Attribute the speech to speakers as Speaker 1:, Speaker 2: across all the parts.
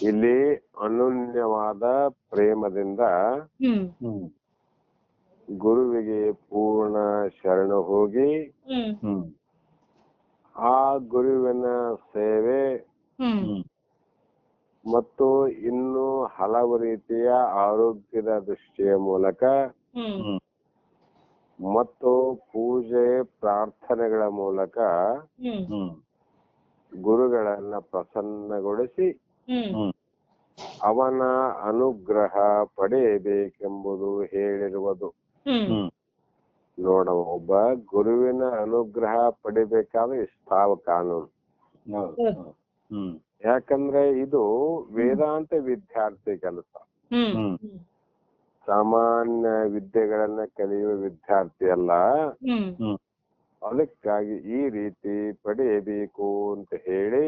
Speaker 1: ಇಲ್ಲಿ ಅನನ್ಯವಾದ ಪ್ರೇಮದಿಂದ ಗುರುವಿಗೆ ಪೂರ್ಣ ಶರಣ ಹೋಗಿ ಆ ಗುರುವಿನ ಸೇವೆ ಮತ್ತು ಇನ್ನು ಹಲವು ರೀತಿಯ ಆರೋಗ್ಯದ ದೃಷ್ಟಿಯ ಮೂಲಕ ಮತ್ತು ಪೂಜೆ ಪ್ರಾರ್ಥನೆಗಳ ಮೂಲಕ ಗುರುಗಳನ್ನ ಪ್ರಸನ್ನಗೊಳಿಸಿ ಅವನ ಅನುಗ್ರಹ ಪಡೆಯಬೇಕೆಂಬುದು ಹೇಳಿರುವುದು. ನೋಡ ಒಬ್ಬ ಗುರುವಿನ ಅನುಗ್ರಹ ಪಡಿಬೇಕಾದ್ರೆ ಇಷ್ಟಾವ ಕಾನೂನು. ಯಾಕಂದ್ರೆ ಇದು ವೇದಾಂತ ವಿದ್ಯಾರ್ಥಿ ಕೆಲಸ. ಸಾಮಾನ್ಯ ವಿದ್ಯೆಗಳನ್ನ ಕಲಿಯುವ ವಿದ್ಯಾರ್ಥಿ ಅಲ್ಲ. ಅದಕ್ಕಾಗಿ ಈ ರೀತಿ ಪಡೆಯಬೇಕು ಅಂತ ಹೇಳಿ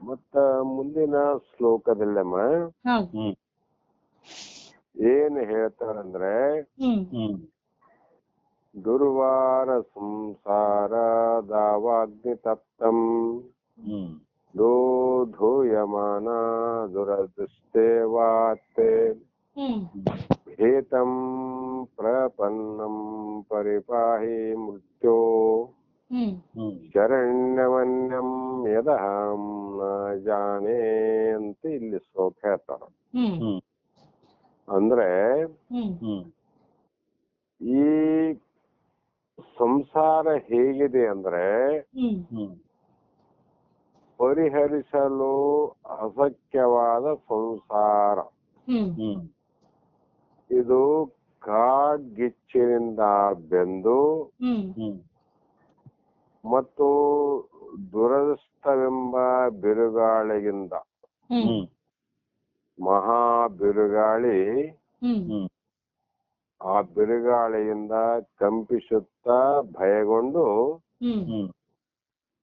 Speaker 1: ಮತ್ತ ಮುಂದಿನ ಶ್ಲೋಕದಲ್ಲಮ್ಮ
Speaker 2: ಹ್ಮ್.
Speaker 1: ಏನ್ ಹೇಳ್ತಾರಂದ್ರೆ ದುರ್ವಾರ ಸಂಸಾರ ದಾವಾಗ್ನಿ ತಪ್ತಂ. ದೋಧೂಯಮಾನ ದುರದೃಷ್ಟೇವಾತ್ತೆ
Speaker 3: ಹ್ಮ್.
Speaker 1: ಪ್ರಪನ್ನಂ ಪರಿಪಾಹಿ ಮೃತ್ಯೋ
Speaker 3: ಹ್ಮ್
Speaker 2: ಹ್ಮ್
Speaker 1: ಶರಣ್ಯವನ್ಯಂ ಯದಹಂ ನ ಜಾನೆ ಅಂತ ಇಲ್ಲಿ ಶ್ಲೋಕ ಹೇಳ್ತಾರ ಅಂದ್ರೆ ಈ ಸಂಸಾರ ಹೇಗಿದೆ ಅಂದ್ರೆ ಪರಿಹರಿಸಲು ಅಸಖ್ಯವಾದ ಸಂಸಾರ. ಇದು ಕಾಡ್ಗಿಚ್ಚಿನಿಂದ ಬೆಂದು ಮತ್ತು ದುರದೃಷ್ಟವೆಂಬ ಬಿರುಗಾಳಿಯಿಂದ
Speaker 3: ಹ್ಮ್.
Speaker 2: ಹ್ಮ್.
Speaker 1: ಮಹಾ ಬಿರುಗಾಳಿ ಆ ಬಿರುಗಾಳಿಯಿಂದ ಕಂಪಿಸುತ್ತ ಭಯಗೊಂಡು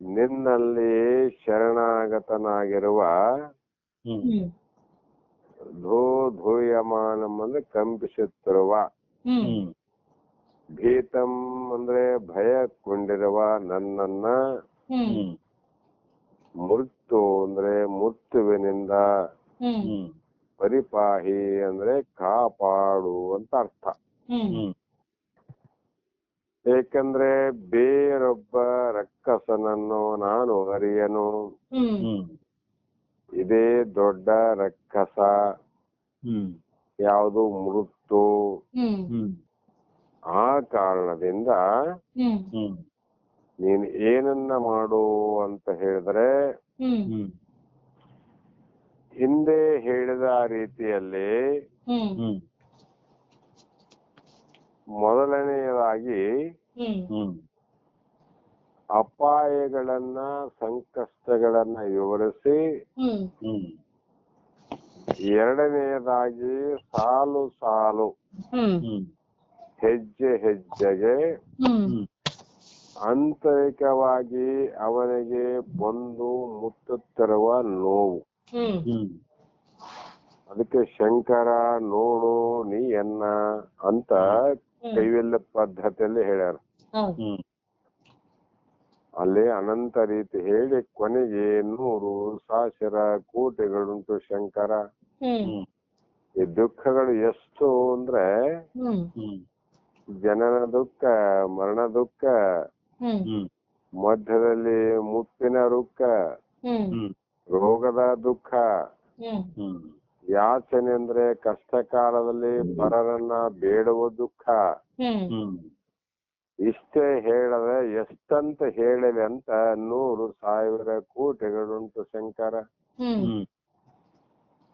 Speaker 1: ನಿನ್ನಲ್ಲಿ ಶರಣಾಗತನಾಗಿರುವ ಧೋ ಧೂಯಮಾನಂ ಅಂದ್ರೆ ಕಂಪಿಸುತ್ತಿರುವ ಭೀತಂ ಅಂದ್ರೆ ಭಯಗೊಂಡಿರುವ ನನ್ನನ್ನ.
Speaker 3: ಹ್ಮ್.
Speaker 2: ಹ್ಮ್.
Speaker 1: ಮೃತ್ಯು ಅಂದ್ರೆ ಮೃತ್ಯುವಿನಿಂದ ಪರಿಪಾಹಿ ಅಂದ್ರೆ ಕಾಪಾಡು ಅಂತ ಅರ್ಥ. ಏಕೆಂದ್ರೆ ಬೇರೊಬ್ಬ ರಕ್ಕಸನನ್ನು ನಾನು ಅರಿಯನು. ಇದೇ ದೊಡ್ಡ ರಕ್ಕಸ. ಯಾವುದು
Speaker 2: ಮೃತ್ತು
Speaker 1: ಆ ಕಾರಣದಿಂದ ನೀನ್ ಏನನ್ನ ಮಾಡು ಅಂತ ಹೇಳಿದ್ರೆ ಹಿಂದೆ ಹೇಳಿದ ರೀತಿಯಲ್ಲಿ ಮೊದಲನೆಯದಾಗಿ ಅಪಾಯಗಳನ್ನ ಸಂಕಷ್ಟಗಳನ್ನ ವಿವರಿಸಿ ಎರಡನೆಯದಾಗಿ ಸಾಲು ಸಾಲು. ಹೆಜ್ಜೆ ಹೆಜ್ಜೆಗೆ ಆಂತರಿಕವಾಗಿ ಅವನಿಗೆ ಬಂದು ಮುಟ್ಟುತ್ತಿರುವ ನೋವು. ಅದಕ್ಕೆ ಶಂಕರ ನೋಡು ನೀ ಎನ್ನ ಅಂತ ಕೈವೆಲ್ಲ ಪದ್ಧತಿಯಲ್ಲಿ ಹೇಳ್ಯಾರ. ಅಲ್ಲಿ ಅನಂತ ರೀತಿ ಹೇಳಿ ಕೊನೆಗೆ ನೂರು ಸಾವಿರ ಕೋಟಿಗಳುಂಟು ಶಂಕರ. ಈ ದುಃಖಗಳು ಎಷ್ಟು ಅಂದ್ರೆ ಜನನ ದುಃಖ ಮರಣ ದುಃಖ ಮಧ್ಯದಲ್ಲಿ ಮುಪ್ಪಿನ ದುಃಖ ರೋಗದ ದುಃಖ ಯಾಚನೆ ಅಂದ್ರೆ ಕಷ್ಟ ಕಾಲದಲ್ಲಿ ಪರರನ್ನ ಬೇಡುವ ದುಃಖ. ಇಷ್ಟೇ ಹೇಳದೆ ಎಷ್ಟಂತ ಹೇಳಿದೆ ಅಂತ ನೂರು ಸಾವಿರ ಕೋಟಿಗಳುಂಟು ಶಂಕರ.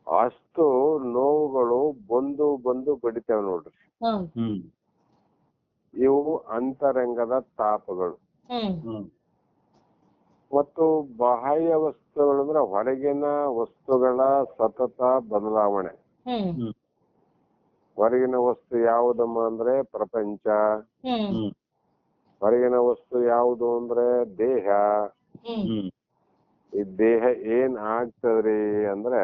Speaker 1: ಅಷ್ಟು ನೋವುಗಳು ಬಂದು ಬಂದು ಬಡಿತಾವ ನೋಡ್ರಿ.
Speaker 2: ಹ್ಮ್.
Speaker 1: ಇವು ಅಂತರಂಗದ ತಾಪಗಳು. ಮತ್ತು ಬಾಹ್ಯ ವಸ್ತುಗಳು ಅಂದ್ರೆ ಹೊರಗಿನ ವಸ್ತುಗಳ ಸತತ ಬದಲಾವಣೆ. ಹೊರಗಿನ ವಸ್ತು ಯಾವುದಮ್ಮ ಅಂದ್ರೆ ಪ್ರಪಂಚ. ಹೊರಗಿನ ವಸ್ತು ಯಾವುದು ಅಂದ್ರೆ ದೇಹ. ಈ ದೇಹ ಏನ್ ಆಗ್ತದ್ರಿ ಅಂದ್ರೆ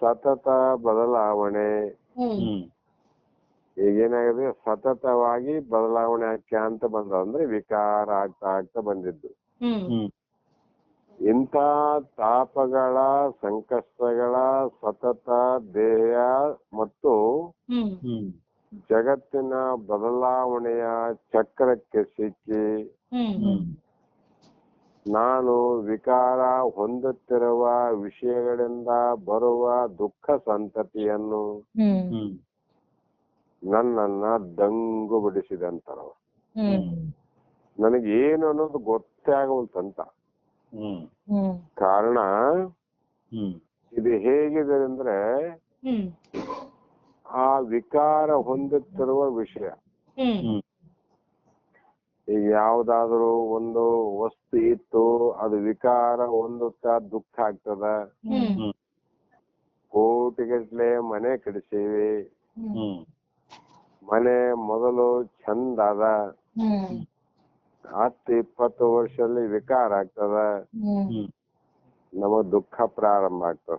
Speaker 1: ಸತತ ಬದಲಾವಣೆ.
Speaker 3: ಹ್ಮ್.
Speaker 2: ಹ್ಮ್.
Speaker 1: ಈಗ ಏನಾಗಿದೆ? ಸತತವಾಗಿ ಬದಲಾವಣೆ ಆಗ್ತಾ ಅಂತ ಬಂದ ಅಂದ್ರೆ ವಿಕಾರ ಆಗ್ತಾ ಆಗ್ತಾ ಬಂದಿದ್ದು.
Speaker 3: ಹ್ಮ್.
Speaker 2: ಹ್ಮ್.
Speaker 1: ಇಂಥ ತಾಪಗಳ ಸಂಕಷ್ಟಗಳ ಸತತ ದೇಹ ಮತ್ತು
Speaker 3: ಹ್ಮ್.
Speaker 2: ಹ್ಮ್.
Speaker 1: ಜಗತ್ತಿನ ಬದಲಾವಣೆಯ ಚಕ್ರಕ್ಕೆ ಸಿಕ್ಕಿ ನಾನು ವಿಕಾರ ಹೊಂದುತ್ತಿರುವ ವಿಷಯಗಳಿಂದ ಬರುವ ದುಃಖ ಸಂತತಿಯನ್ನು ನನ್ನನ್ನ ದಂಗು ಬಿಡಿಸಿದಂತರ
Speaker 3: ಹ್ಮ್.
Speaker 1: ನನಗೆ ಏನು ಅನ್ನೋದು ಗೊತ್ತೇ ಆಗವಲ್ತಂತ
Speaker 2: ಹ್ಮ್.
Speaker 3: ಹ್ಮ್.
Speaker 1: ಕಾರಣ
Speaker 2: ಹ್ಮ್.
Speaker 1: ಇದು ಹೇಗಿದೆ ಅಂದ್ರೆ
Speaker 3: ಹ್ಮ್.
Speaker 1: ಆ ವಿಕಾರ ಹೊಂದುತ್ತಿರುವ ವಿಷಯ. ಯಾವ್ದಾದ್ರು ಒಂದು ವಸ್ತು ಇತ್ತು ಅದು ವಿಕಾರ ಹೊಂದುತ್ತಾ ದುಃಖ ಆಗ್ತದ? ಕೋಟಿಗಟ್ಲೆ ಮನೆ ಕಡಿಸೀವಿ ಮನೆ ಮೊದಲು ಚಂದ ಅದ. ಹತ್ತ ಇಪ್ಪತ್ತು ವರ್ಷದಲ್ಲಿ ವಿಕಾರ ಆಗ್ತದ. ನಮಗ್ ದುಃಖ ಪ್ರಾರಂಭ ಆಗ್ತದ.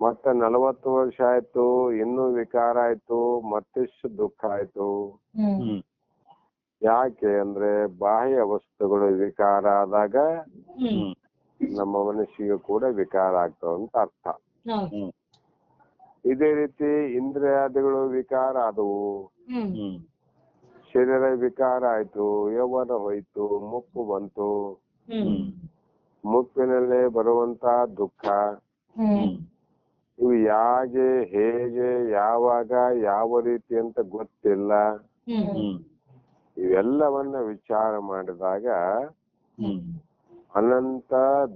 Speaker 1: ಮತ್ತ ನಲವತ್ತು ವರ್ಷ ಆಯ್ತು ಇನ್ನೂ ವಿಕಾರ ಆಯ್ತು ಮತ್ತಿಷ್ಟು ದುಃಖ ಆಯ್ತು. ಯಾಕೆ ಅಂದ್ರೆ ಬಾಹ್ಯ ವಸ್ತುಗಳು ವಿಕಾರ ಆದಾಗ ನಮ್ಮ ಮನಸ್ಸಿಗೆ ಕೂಡ ವಿಕಾರ ಆಗ್ತಾವ ಅಂತ ಅರ್ಥ.
Speaker 3: ಹೌದು.
Speaker 1: ಇದೇ ರೀತಿ ಇಂದ್ರಿಯಾದಿಗಳು ವಿಕಾರ ಆದವು. ಶರೀರ ವಿಕಾರ ಆಯ್ತು ಯೌವನ ಹೋಯ್ತು ಮುಪ್ಪು ಬಂತು.
Speaker 3: ಹ್ಮ್.
Speaker 1: ಮುಪ್ಪಿನಲ್ಲೇ ಬರುವಂತ ದುಃಖ.
Speaker 3: ಹ್ಮ್.
Speaker 1: ಇವು ಯಾಗೆ ಹೇಗೆ ಯಾವಾಗ ಯಾವ ರೀತಿ ಅಂತ ಗೊತ್ತಿಲ್ಲ. ಇವೆಲ್ಲವನ್ನ ವಿಚಾರ ಮಾಡಿದಾಗ ಅನಂತ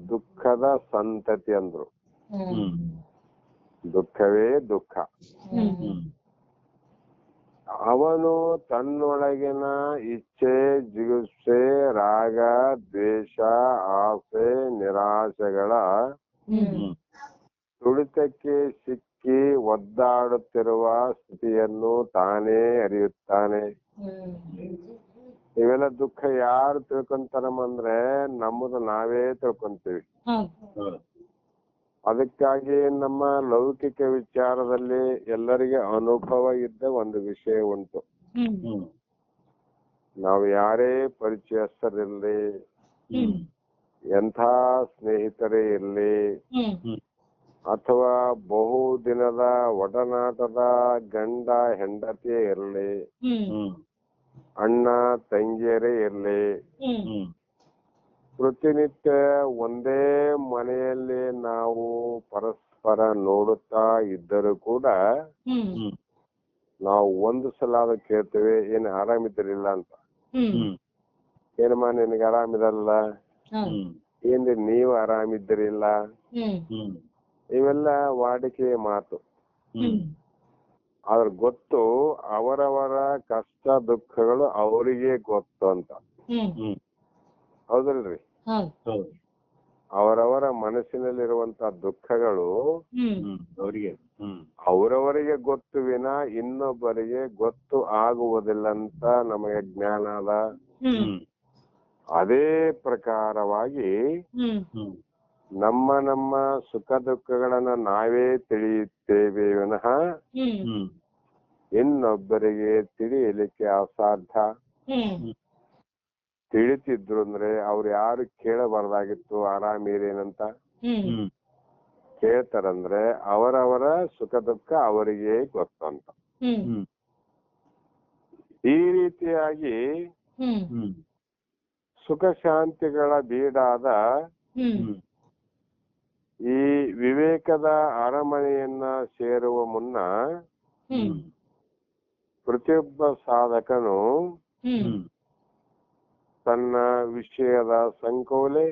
Speaker 1: ದುಃಖದ ಸಂತತಿ ಅಂದ್ರು. ದುಃಖವೇ ದುಃಖ. ಅವನು ತನ್ನೊಳಗಿನ ಇಚ್ಛೆ ಜಿಗುಪ್ಸೆ ರಾಗ ದ್ವೇಷ ಆಸೆ ನಿರಾಶೆಗಳ ತುಳಿತಕ್ಕೆ ಸಿಕ್ಕಿ ಒದ್ದಾಡುತ್ತಿರುವ ಸ್ಥಿತಿಯನ್ನು ತಾನೇ ಅರಿಯುತ್ತಾನೆ ಇವೆಲ್ಲ ದುಃಖ ಯಾರು ತಿಳ್ಕೊಂತಾರಮ್ಮ ಅಂದ್ರೆ ನಮ್ಮದು ನಾವೇ ತಿಳ್ಕೊಂತೀವಿ. ಅದಕ್ಕಾಗಿ ನಮ್ಮ ಲೌಕಿಕ ವಿಚಾರದಲ್ಲಿ ಎಲ್ಲರಿಗೆ ಅನುಭವ ಇದ್ದ ಒಂದು ವಿಷಯ ಉಂಟು ನಾವು ಯಾರೇ ಪರಿಚಯಸ್ಥರಿರ್ಲಿ, ಎಂಥ ಸ್ನೇಹಿತರೇ ಇರ್ಲಿ ಅಥವಾ ಬಹು ದಿನದ ಒಡನಾಟದ ಗಂಡ ಹೆಂಡತಿ ಇರಲಿ ಅಣ್ಣ ತಂಗಿಯರೇ ಇರಲಿ ಪ್ರತಿನಿತ್ಯ ಒಂದೇ ಮನೆಯಲ್ಲಿ ನಾವು ಪರಸ್ಪರ ನೋಡುತ್ತಾ ಇದ್ದರೂ ಕೂಡ ನಾವು ಒಂದು ಸಲ ಅದು ಕೇಳ್ತೇವೆ ಏನ್ ಆರಾಮಿದ್ರಿಲ್ಲ ಅಂತ. ಏನಮ್ಮ ನಿನಗೆ
Speaker 2: ಹ್ಮ್.
Speaker 1: ಏನ್ರಿ ನೀವು
Speaker 3: ಹ್ಮ್.
Speaker 1: ಇವೆಲ್ಲ ವಾಡಿಕೆಯ ಮಾತು. ಆದ್ರೆ ಗೊತ್ತು ಅವರವರ ಕಷ್ಟ ದುಃಖಗಳು ಅವರಿಗೆ ಗೊತ್ತು ಅಂತ.
Speaker 3: ಹ್ಮ್.
Speaker 2: ಹ್ಮ್.
Speaker 1: ಹೌದಲ್ರಿ?
Speaker 3: ಹೌದು.
Speaker 2: ಹೌದು.
Speaker 1: ಅವರವರ ಮನಸ್ಸಿನಲ್ಲಿರುವಂತ ದುಃಖಗಳು
Speaker 2: ಅವರಿಗೆ. ಹ್ಮ್.
Speaker 1: ಅವರವರಿಗೆ ಗೊತ್ತು ವಿನ ಇನ್ನೊಬ್ಬರಿಗೆ ಗೊತ್ತು ಆಗುವುದಿಲ್ಲ ಅಂತ ನಮಗೆ ಜ್ಞಾನ ಅದ. ಅದೇ ಪ್ರಕಾರವಾಗಿ
Speaker 3: ಹ್ಮ್.
Speaker 2: ಹ್ಮ್.
Speaker 1: ನಮ್ಮ ನಮ್ಮ ಸುಖ ದುಃಖಗಳನ್ನ ನಾವೇ ತಿಳಿಯುತ್ತೇವೆ ವಿನಃ
Speaker 3: ಹ್ಮ್.
Speaker 1: ಇನ್ನೊಬ್ಬರಿಗೆ ತಿಳಿಯಲಿಕ್ಕೆ ಅಸಾಧ್ಯ.
Speaker 3: ಹ್ಮ್.
Speaker 1: ತಿಳಿತಿದ್ರು ಅಂದ್ರೆ ಅವ್ರು ಯಾರು ಕೇಳಬಾರ್ದಾಗಿತ್ತು ಆರಾಮಿರೇನಂತ? ಕೇಳ್ತಾರಂದ್ರೆ ಅವರವರ ಸುಖ ದುಃಖ ಅವರಿಗೆ ಗೊತ್ತಂತ ಈ ರೀತಿಯಾಗಿ ಸುಖ ಶಾಂತಿಗಳ ಬೀಡಾದ ವಿವೇಕದ ಅರಮನೆಯನ್ನ ಸೇರುವ ಮುನ್ನ
Speaker 3: ಹ್ಮ್.
Speaker 1: ಪ್ರತಿಯೊಬ್ಬ ಸಾಧಕನು
Speaker 3: ಹ್ಮ್.
Speaker 1: ತನ್ನ ವಿಷಯದ ಸಂಕೋಲೆ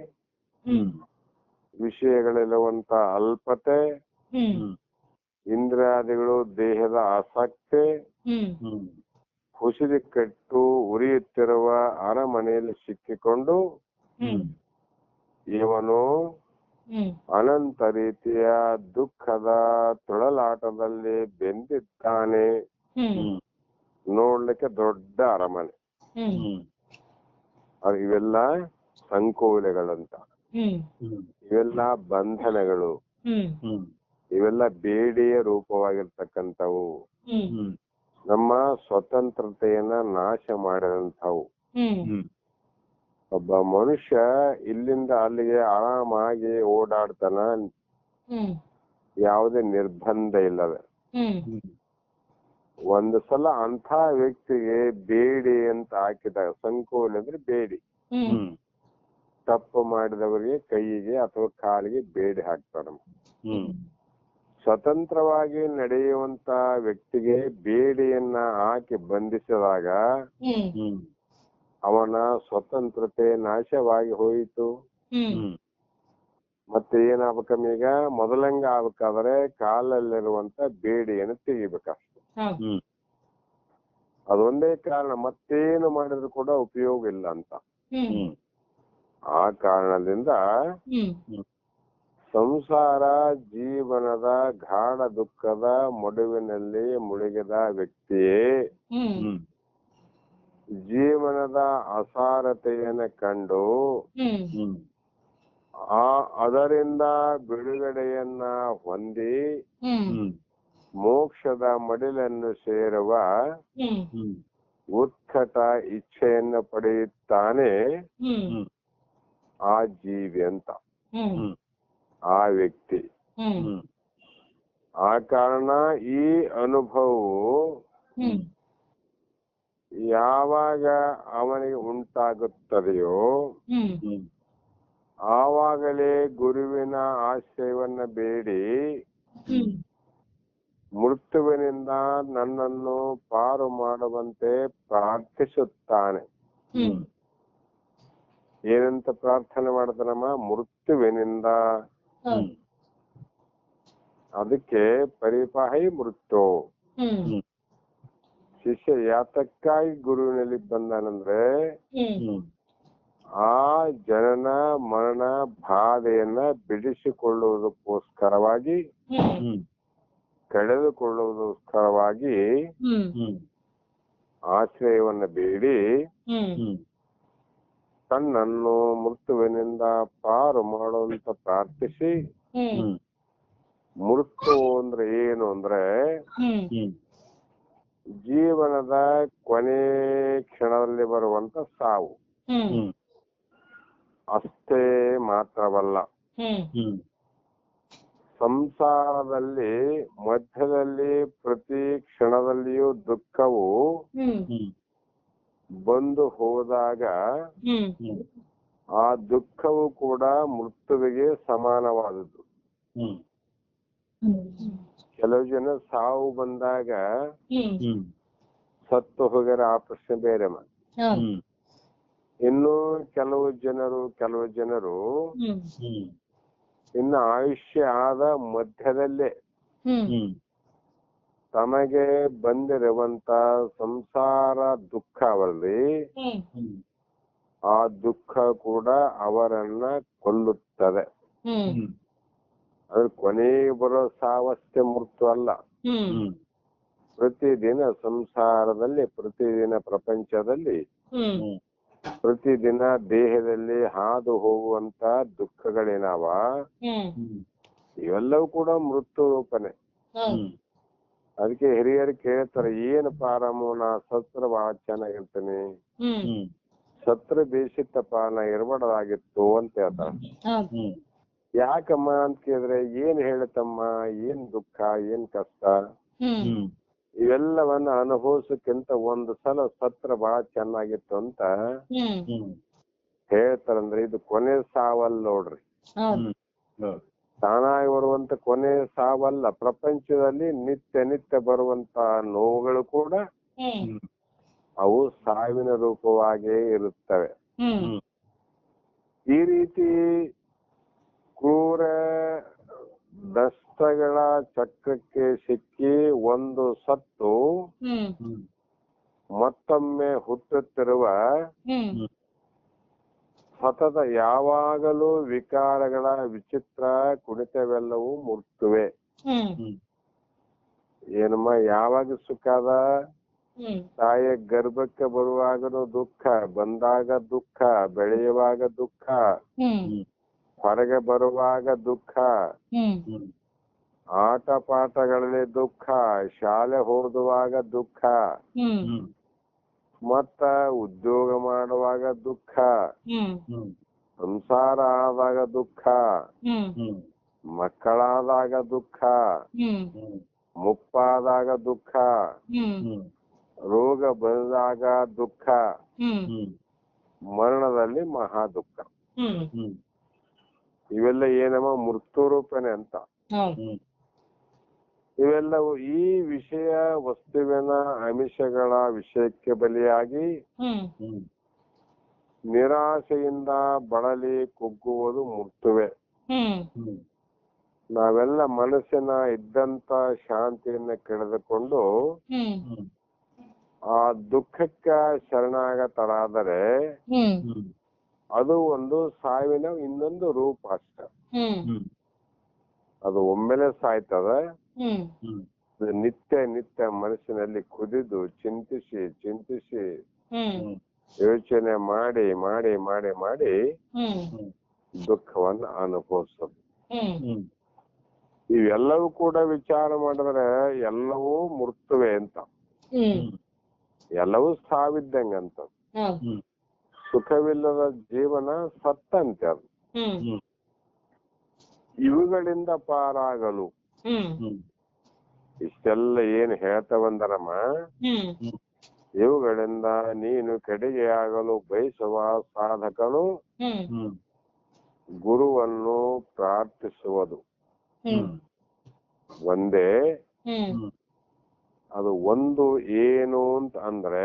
Speaker 3: ಹ್ಮ್.
Speaker 1: ವಿಷಯಗಳಿರುವಂತ ಅಲ್ಪತೆ ಇಂದ್ರಾದಿಗಳು ದೇಹದ ಆಸಕ್ತಿ
Speaker 3: ಹ್ಮ್.
Speaker 2: ಕಟ್ಟು
Speaker 1: ಕುಸಿದು ಕೆಟ್ಟು ಉರಿಯುತ್ತಿರುವ ಅರಮನೆಯಲ್ಲಿ ಸಿಕ್ಕಿಕೊಂಡು
Speaker 3: ಹ್ಮ್.
Speaker 1: ಇವನು ಅನಂತ ರೀತಿಯ ದುಃಖದ ತೊಳಲಾಟದಲ್ಲಿ ಬೆಂದಿದ್ದಾನೆ. ನೋಡ್ಲಿಕ್ಕೆ ದೊಡ್ಡ ಅರಮನೆ. ಇವೆಲ್ಲ ಸಂಕೋಲೆಗಳಂತ. ಇವೆಲ್ಲ ಬಂಧನಗಳು. ಇವೆಲ್ಲ ಬೇಡಿಯ ರೂಪವಾಗಿರ್ತಕ್ಕಂಥವು. ನಮ್ಮ ಸ್ವತಂತ್ರತೆಯನ್ನ ನಾಶ ಮಾಡಿದಂಥವು. ಒಬ್ಬ ಮನುಷ್ಯ ಇಲ್ಲಿಂದ ಅಲ್ಲಿಗೆ ಆರಾಮಾಗಿ ಓಡಾಡ್ತಾನ.
Speaker 3: ಹ್ಮ್.
Speaker 1: ಯಾವುದೇ ನಿರ್ಬಂಧ ಇಲ್ಲದೆ ಒಂದು ಸಲ ಅಂತ ವ್ಯಕ್ತಿಗೆ ಬೇಡಿ ಅಂತ ಹಾಕಿದಾಗ ಸಂಕೋಲ ಅಂದ್ರೆ ಬೇಡಿ. ತಪ್ಪು ಮಾಡಿದವರಿಗೆ ಕೈಗೆ ಅಥವಾ ಕಾಲಿಗೆ ಬೇಡಿ ಹಾಕ್ತಾರೆ.
Speaker 2: ಹ್ಮ್.
Speaker 1: ಸ್ವತಂತ್ರವಾಗಿ ನಡೆಯುವಂತ ವ್ಯಕ್ತಿಗೆ ಬೇಡಿಯನ್ನ ಹಾಕಿ ಬಂಧಿಸಿದಾಗ ಅವನ ಸ್ವತಂತ್ರತೆ ನಾಶವಾಗಿ ಹೋಯಿತು. ಮತ್ತೆ ಏನಾಗ್ಬೇಕಮ್ಮೀಗ ಮೊದಲಂಗ ಆಗ್ಬೇಕಾದ್ರೆ ಕಾಲಲ್ಲಿರುವಂತ ಬೇಡಿಯನ್ನು ತೆಗಿಬೇಕಷ್ಟೆ.
Speaker 3: ಹೌದು.
Speaker 2: ಹ್ಮ್.
Speaker 1: ಅದೊಂದೇ ಕಾರಣ ಮತ್ತೇನು ಮಾಡಿದ್ರು ಕೂಡ ಉಪಯೋಗ ಇಲ್ಲ ಅಂತ. ಆ ಕಾರಣದಿಂದ
Speaker 3: ಹ್ಮ್.
Speaker 1: ಸಂಸಾರ ಜೀವನದ ಗಾಢ ದುಃಖದ ಮಡುವಿನಲ್ಲಿ ಮುಳುಗಿದ ವ್ಯಕ್ತಿಯೇ ಜೀವನದ ಅಸಾರತೆಯನ್ನು ಕಂಡು ಆ ಅದರಿಂದ ಬಿಡುಗಡೆಯನ್ನ ಹೊಂದಿ ಮೋಕ್ಷದ ಮಡಿಲನ್ನು ಸೇರುವ ಉತ್ಕಟ ಇಚ್ಛೆಯನ್ನು ಪಡೆಯುತ್ತಾನೆ ಆ ಜೀವಿ ಅಂತ. ಆ ವ್ಯಕ್ತಿ. ಆ ಕಾರಣ ಈ ಅನುಭವವು
Speaker 3: ಹ್ಮ್.
Speaker 1: ಯಾವಾಗ ಅವನಿಗೆ ಉಂಟಾಗುತ್ತದೆಯೋ ಆವಾಗಲೇ ಗುರುವಿನ ಆಶ್ರಯವನ್ನ ಬೇಡಿ. ಮೃತ್ಯುವಿನಿಂದ ನನ್ನನ್ನು ಪಾರು ಮಾಡುವಂತೆ ಪ್ರಾರ್ಥಿಸುತ್ತಾನೆ. ಏನಂತ ಪ್ರಾರ್ಥನೆ ಮಾಡ್ತಾನಮ್ಮ? ಮೃತ್ಯುವಿನಿಂದ ಅದಕ್ಕೆ ಪರಿಪಾಹಿ ಮೃತ್ಯು ಶಿಷ್ಯ ಯಾತಕ್ಕಾಗಿ ಗುರುವಿನಲ್ಲಿ ಬಂದಾನಂದ್ರೆ ಆ ಜನನ ಮರಣ ಬಾಧೆಯನ್ನ ಬಿಡಿಸಿಕೊಳ್ಳುವುದಕ್ಕೋಸ್ಕರವಾಗಿ ಕಳೆದುಕೊಳ್ಳುವುದಕ್ಕೋಸ್ಕರವಾಗಿ ಆಶ್ರಯವನ್ನ ಬೇಡಿ. ತನ್ನನ್ನು ಮೃತ್ಯುವಿನಿಂದ ಪಾರು ಮಾಡುವಂತ ಪ್ರಾರ್ಥಿಸಿ. ಮೃತ್ಯು ಅಂದ್ರೆ ಏನು ಅಂದ್ರೆ ಜೀವನದ ಕೊನೆ ಕ್ಷಣದಲ್ಲಿ ಬರುವಂತ ಸಾವು. ಅಷ್ಟೇ ಮಾತ್ರವಲ್ಲ. ಸಂಸಾರದಲ್ಲಿ ಮಧ್ಯದಲ್ಲಿ ಪ್ರತಿ ಕ್ಷಣದಲ್ಲಿಯೂ ದುಃಖವು ಬಂದು ಹೋದಾಗ ಆ ದುಃಖವು ಕೂಡ ಮೃತ್ಯುವಿಗೆ ಸಮಾನವಾದದ್ದು.
Speaker 2: ಹ್ಮ್.
Speaker 1: ಕೆಲವು ಜನ ಸಾವು ಬಂದಾಗ ಸತ್ತು ಹೋಗ್ಯಾರ ಆ ಪ್ರಶ್ನೆ ಬೇರೆ ಮ-
Speaker 2: ಹ್ಮ್.
Speaker 1: ಇನ್ನು ಕೆಲವು ಜನರು ಕೆಲವು ಜನರು ಇನ್ನು ಆಯುಷ್ಯ ಆದ ಮಧ್ಯದಲ್ಲೇ ತಮಗೆ ಬಂದಿರುವಂತ ಸಂಸಾರ ದುಃಖ ಅವರಲ್ಲಿ ಆ ದುಃಖ ಕೂಡ ಅವರನ್ನ ಕೊಲ್ಲುತ್ತದೆ. ಅದ್ರ ಕೊನೆಗೆ ಬರೋ ಸಾವಸ್ಥೆ ಮೃತ್ಯು ಅಲ್ಲ. ಪ್ರತಿದಿನ ಸಂಸಾರದಲ್ಲಿ ಪ್ರತಿದಿನ ಪ್ರಪಂಚದಲ್ಲಿ ಪ್ರತಿದಿನ ದೇಹದಲ್ಲಿ ಹಾದು ಹೋಗುವಂತ ದುಃಖಗಳೇನಾವ ಇವೆಲ್ಲವೂ ಕೂಡ ಮೃತ್ಯು ರೂಪನೆ. ಅದಕ್ಕೆ ಹಿರಿಯರು ಕೇಳ್ತಾರೆ ಏನು ಪಾರಮೋನ ನಾ ಸತ್ರ ಬಹಳ ಚೆನ್ನಾಗಿರ್ತೀನಿ ಸತ್ರ ಬೇಸಿತ್ತಪ್ಪ ನಾ ಇರಬಾರ್ದಾಗಿತ್ತು ಅಂತ ಹೇಳ್ತಾರೆ. ಯಾಕಮ್ಮ ಅಂತ ಕೇಳಿದ್ರೆ ಏನ್ ಹೇಳುತ್ತಮ್ಮ? ಏನ್ ದುಃಖ? ಏನ್ ಕಷ್ಟ? ಇವೆಲ್ಲವನ್ನ ಅನುಭವಿಸಕ್ಕಿಂತ ಒಂದು ಸಲ ಸತ್ರ ಬಹಳ ಚೆನ್ನಾಗಿತ್ತು ಅಂತ ಹೇಳ್ತಾರಂದ್ರೆ ಇದು ಕೊನೆ ಸಾವಲ್ಲ ನೋಡ್ರಿ. ತಾನಾಗಿ ಬರುವಂತ ಕೊನೆ ಸಾವಲ್ಲ ಪ್ರಪಂಚದಲ್ಲಿ ನಿತ್ಯ ನಿತ್ಯ ಬರುವಂತ ನೋವುಗಳು ಕೂಡ ಅವು ಸಾವಿನ ರೂಪವಾಗೇ ಇರುತ್ತವೆ. ಈ ರೀತಿ ಕ್ರೂರ ದಸ್ತಗಳ ಚಕ್ರಕ್ಕೆ ಸಿಕ್ಕಿ ಒಂದು ಸತ್ತು ಮತ್ತೊಮ್ಮೆ ಹುಟ್ಟುತ್ತಿರುವ ಸತತ ಯಾವಾಗಲೂ ವಿಕಾರಗಳ ವಿಚಿತ್ರ ಕುಣಿತವೆಲ್ಲವೂ ಮುರ್ತುವೆ ಏನಮ್ಮ ಯಾವಾಗ ಸುಖ ಅದ?
Speaker 3: ಹ್ಮ್.
Speaker 1: ತಾಯಿಯ ಗರ್ಭಕ್ಕೆ ಬರುವಾಗನು ದುಃಖ ಬಂದಾಗ ದುಃಖ ಬೆಳೆಯುವಾಗ ದುಃಖ. ಹೊರಗೆ ಬರುವಾಗ ದುಃಖ. ಆಟ ಪಾಠಗಳಲ್ಲಿ ದುಃಖ ಶಾಲೆ ಓದುವಾಗ ದುಃಖ. ಮತ್ತ ಉದ್ಯೋಗ ಮಾಡುವಾಗ ದುಃಖ. ಸಂಸಾರ ಆದಾಗ ದುಃಖ. ಮಕ್ಕಳಾದಾಗ ದುಃಖ. ಮುಪ್ಪಾದಾಗ ದುಃಖ. ರೋಗ ಬಂದಾಗ ದುಃಖ. ಮರಣದಲ್ಲಿ ಮಹಾ ದುಃಖ. ಇವೆಲ್ಲ ಏನಮ್ಮ ಮೃತ್ಯು ರೂಪನೆ ಅಂತ ಇವೆಲ್ಲವೂ ಈ ವಿಷಯ ವಸ್ತುವಿನ ಅಮಿಷಗಳ ವಿಷಯಕ್ಕೆ ಬಲಿಯಾಗಿ ನಿರಾಶೆಯಿಂದ ಬಳಲಿ ಕುಗ್ಗುವುದು ಮೃತ್ಯುವೆ. ನಾವೆಲ್ಲ ಮನಸ್ಸಿನ ಇದ್ದಂತ ಶಾಂತಿಯನ್ನ ಕಳೆದುಕೊಂಡು ಆ ದುಃಖಕ್ಕೆ ಶರಣಾಗತರಾದರೆ ಅದು ಒಂದು ಸಾವಿನ ಇನ್ನೊಂದು ರೂಪ ಅಷ್ಟ. ಅದು ಒಮ್ಮೆಲೆ ಸಾಯ್ತದ. ನಿತ್ಯ ನಿತ್ಯ ಮನಸ್ಸಿನಲ್ಲಿ ಕುದಿದು ಚಿಂತಿಸಿ ಚಿಂತಿಸಿ ಯೋಚನೆ ಮಾಡಿ ಮಾಡಿ ಮಾಡಿ ಮಾಡಿ ದುಃಖವನ್ನ ಅನುಭವಿಸೋದು. ಇವೆಲ್ಲವೂ ಕೂಡ ವಿಚಾರ ಮಾಡಿದ್ರೆ ಎಲ್ಲವೂ ಮೃತುವೆ ಅಂತ.
Speaker 3: ಹ್ಮ್.
Speaker 1: ಎಲ್ಲವೂ ಸಾವಿದ್ದಂಗೆ ಅಂತ.
Speaker 2: ಹ್ಮ್.
Speaker 1: ಸುಖವಿಲ್ಲದ ಜೀವನ ಸತ್ತಂತೆ ಅದು. ಇವುಗಳಿಂದ ಪಾರಾಗಲು. ಇಷ್ಟೆಲ್ಲ ಏನ್ ಹೇಳ್ತಾ ಬಂದರಮ್ಮ
Speaker 3: ಹ್ಮ್.
Speaker 1: ಇವುಗಳಿಂದ ನೀನು ಕಡೆಗೆಯಾಗಲು ಬಯಸುವ ಸಾಧಕನು ಗುರುವನ್ನು ಪ್ರಾರ್ಥಿಸುವುದು.
Speaker 3: ಹ್ಮ್.
Speaker 1: ಒಂದೇ ಅದು ಒಂದು ಏನು ಅಂತ ಅಂದ್ರೆ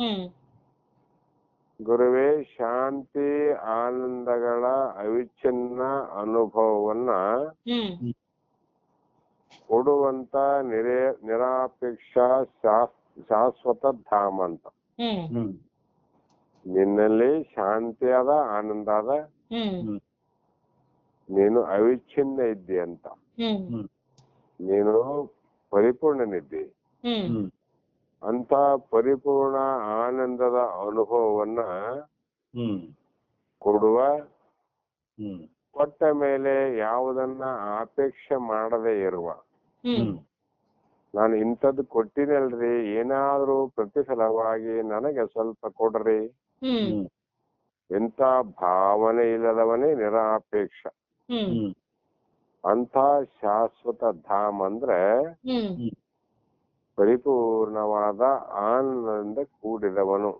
Speaker 3: ಹ್ಮ್.
Speaker 1: ಗುರುವೇ ಶಾಂತಿ ಆನಂದಗಳ ಅವಿಚ್ಛಿನ್ನ ಅನುಭವವನ್ನ ಕೊಡುವಂತ ನಿರೇ ನಿರಾಪೇಕ್ಷ ಶಾಸ್- ಶಾಶ್ವತ ಧಾಮ ಅಂತ. ನಿನ್ನಲ್ಲಿ ಶಾಂತಿ ಅದ ಆನಂದ ಅದ ನೀನು ಅವಿಚ್ಛಿನ್ನ ಇದ್ದಿ ಅಂತ ನೀನು ಪರಿಪೂರ್ಣನಿದ್ದಿ. ಅಂತ ಪರಿಪೂರ್ಣ ಆನಂದದ ಅನುಭವವನ್ನ ಕೊಡುವ ಕೊಟ್ಟ ಮೇಲೆ ಯಾವುದನ್ನ ಅಪೇಕ್ಷೆ ಮಾಡದೇ ಇರುವ. ನಾನು ಇಂಥದ್ದು ಕೊಟ್ಟಿನಲ್ರಿ ಏನಾದ್ರೂ ಪ್ರತಿಫಲವಾಗಿ ನನಗೆ ಸ್ವಲ್ಪ ಕೊಡ್ರಿ. ಎಂತ ಭಾವನೆ ಇಲ್ಲದವನೇ ನಿರಾಪೇಕ್ಷ. ಅಂತ ಶಾಶ್ವತ ಧಾಮ್ ಅಂದ್ರೆ ಪರಿಪೂರ್ಣವಾದ ಆನಂದದಿಂದ ಕೂಡಿದವನು.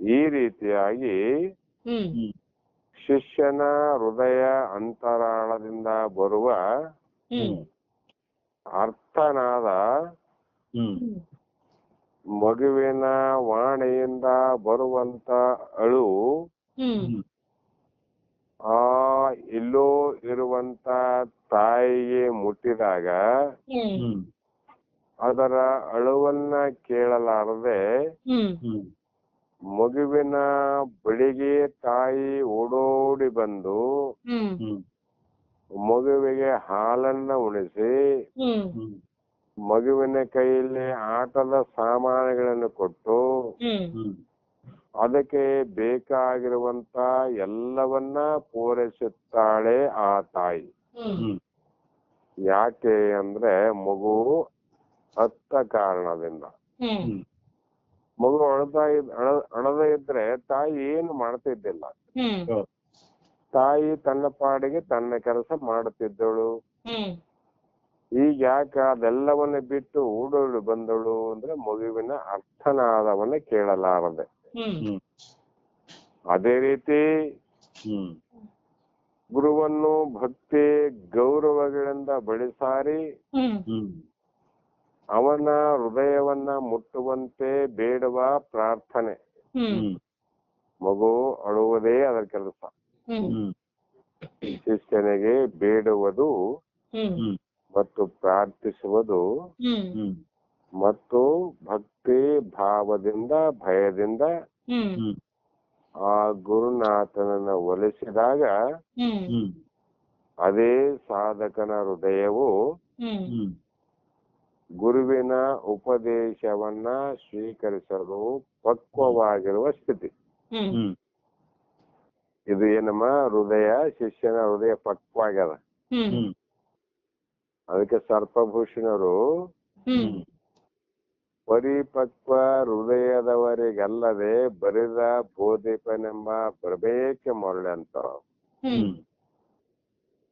Speaker 1: ಈ ರೀತಿಯಾಗಿ ಶಿಷ್ಯನ ಹೃದಯ ಅಂತರಾಳದಿಂದ ಬರುವ
Speaker 3: ಹ್ಮ್.
Speaker 1: ಅರ್ಥನಾದ
Speaker 2: ಹ್ಮ್.
Speaker 1: ಮಗುವಿನ ವಾಣಿಯಿಂದ ಬರುವಂತ ಅಳು ಆ ಇಲ್ಲೋ ಇರುವಂತ ತಾಯಿಗೆ ಮುಟ್ಟಿದಾಗ ಅದರ ಅಳುವನ್ನ ಕೇಳಲಾರದೆ ಮಗುವಿನ ಬಳಿಗೆ ತಾಯಿ ಓಡೋಡಿ ಬಂದು ಮಗುವಿಗೆ ಹಾಲನ್ನ ಉಣಿಸಿ ಮಗುವಿನ ಕೈಯಲ್ಲಿ ಆಟದ ಸಾಮಾನುಗಳನ್ನು ಕೊಟ್ಟು ಅದಕ್ಕೆ ಬೇಕಾಗಿರುವಂತ ಎಲ್ಲವನ್ನ ಪೂರೈಸುತ್ತಾಳೆ ಆ ತಾಯಿ. ಯಾಕೆ ಅಂದ್ರೆ ಮಗು ಹತ್ತ ಕಾರಣದಿಂದ. ಮಗು ಅಳತಾ ಇದ್ ಅಳ- ಅಳದೇ ಇದ್ರೆ ತಾಯಿ ಏನು ಮಾಡ್ತಿದ್ದಿಲ್ಲ.
Speaker 3: ಹ್ಮ್.
Speaker 1: ತಾಯಿ ತನ್ನ ಪಾಡಿಗೆ ತನ್ನ ಕೆಲಸ ಮಾಡುತ್ತಿದ್ದಳು.
Speaker 3: ಹ್ಮ್.
Speaker 1: ಈಗ ಯಾಕೆ ಅದೆಲ್ಲವನ್ನ ಬಿಟ್ಟು ಓಡೋಡಿ ಬಂದಳು ಅಂದ್ರೆ ಮಗುವಿನ ಅರ್ಥನಾದವನ್ನ ಕೇಳಲಾರದೆ. ಅದೇ ರೀತಿ
Speaker 2: ಹ್ಮ್.
Speaker 1: ಗುರುವನ್ನು ಭಕ್ತಿ ಗೌರವಗಳಿಂದ ಬಳಿಸಾರಿ
Speaker 3: ಹ್ಮ್.
Speaker 2: ಹ್ಮ್.
Speaker 1: ಅವನ ಹೃದಯವನ್ನ ಮುಟ್ಟುವಂತೆ ಬೇಡುವ ಪ್ರಾರ್ಥನೆ. ಮಗು ಅಳುವುದೇ ಅದರ ಕೆಲಸ.
Speaker 3: ಹ್ಮ್.
Speaker 2: ಹ್ಮ್.
Speaker 1: ಶಿಷ್ಯನಿಗೆ ಬೇಡುವುದು
Speaker 3: ಹ್ಮ್.
Speaker 2: ಹ್ಮ್.
Speaker 1: ಮತ್ತು ಪ್ರಾರ್ಥಿಸುವುದು
Speaker 3: ಹ್ಮ್.
Speaker 2: ಹ್ಮ್.
Speaker 1: ಮತ್ತು ಭಕ್ತಿ ಭಾವದಿಂದ ಭಯದಿಂದ ಆ ಗುರುನಾಥನನ್ನ ಒಲಿಸಿದಾಗ ಅದೇ ಸಾಧಕನ ಹೃದಯವು ಗುರುವಿನ ಉಪದೇಶವನ್ನ ಸ್ವೀಕರಿಸಲು ಪಕ್ವವಾಗಿರುವ ಸ್ಥಿತಿ. ಇದು ಏನಮ್ಮ? ಹೃದಯ ಶಿಷ್ಯನ ಹೃದಯ ಪಕ್ವಾಗ್ಯದ.
Speaker 3: ಹ್ಮ್.
Speaker 2: ಹ್ಮ್.
Speaker 1: ಅದಕ್ಕೆ ಸರ್ಪಭೂಷಣರು ಪರಿಪಕ್ವ ಹೃದಯದವರಿಗಲ್ಲದೆ ಬರಿದ ಬೋಧಿಪನೆಂಬ ಬರಬೇಕೆ ಮರಳೆ ಅಂತ.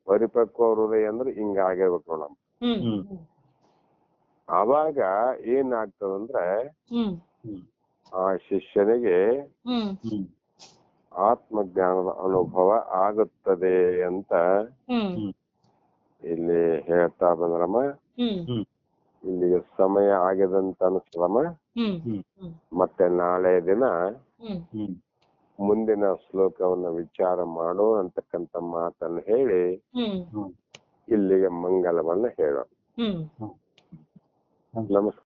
Speaker 1: ಪರಿಪಕ್ವ ಹೃದಯ ಅಂದ್ರೆ ಹಿಂಗಾಗಿರ್ಬೇಕು.
Speaker 3: ಹ್ಮ್.
Speaker 1: ಅವಾಗ ಏನಾಗ್ತದಂದ್ರೆ
Speaker 3: ಹ್ಮ್.
Speaker 1: ಆ ಶಿಷ್ಯನಿಗೆ ಆತ್ಮಜ್ಞಾನದ ಅನುಭವ ಆಗುತ್ತದೆ ಅಂತ
Speaker 3: ಹ್ಮ್.
Speaker 1: ಇಲ್ಲಿ ಹೇಳ್ತಾ ಬಂದ್ರಮ್ಮ
Speaker 3: ಹ್ಮ್.
Speaker 1: ಇಲ್ಲಿಗೆ ಸಮಯ ಆಗಿದಂತ ಅನಿಸ್ತದಮ್ಮ ಮತ್ತೆ ನಾಳೆ ದಿನ ಮುಂದಿನ ಶ್ಲೋಕವನ್ನ ವಿಚಾರ ಮಾಡು ಅಂತಕ್ಕಂತ ಮಾತನ್ನು ಹೇಳಿ
Speaker 3: ಹ್ಮ್.
Speaker 1: ಇಲ್ಲಿಗೆ ಮಂಗಲವನ್ನ ಹೇಳೋಣ.
Speaker 3: ಹ್ಮ್
Speaker 1: ನಮಸ್ಕಾರ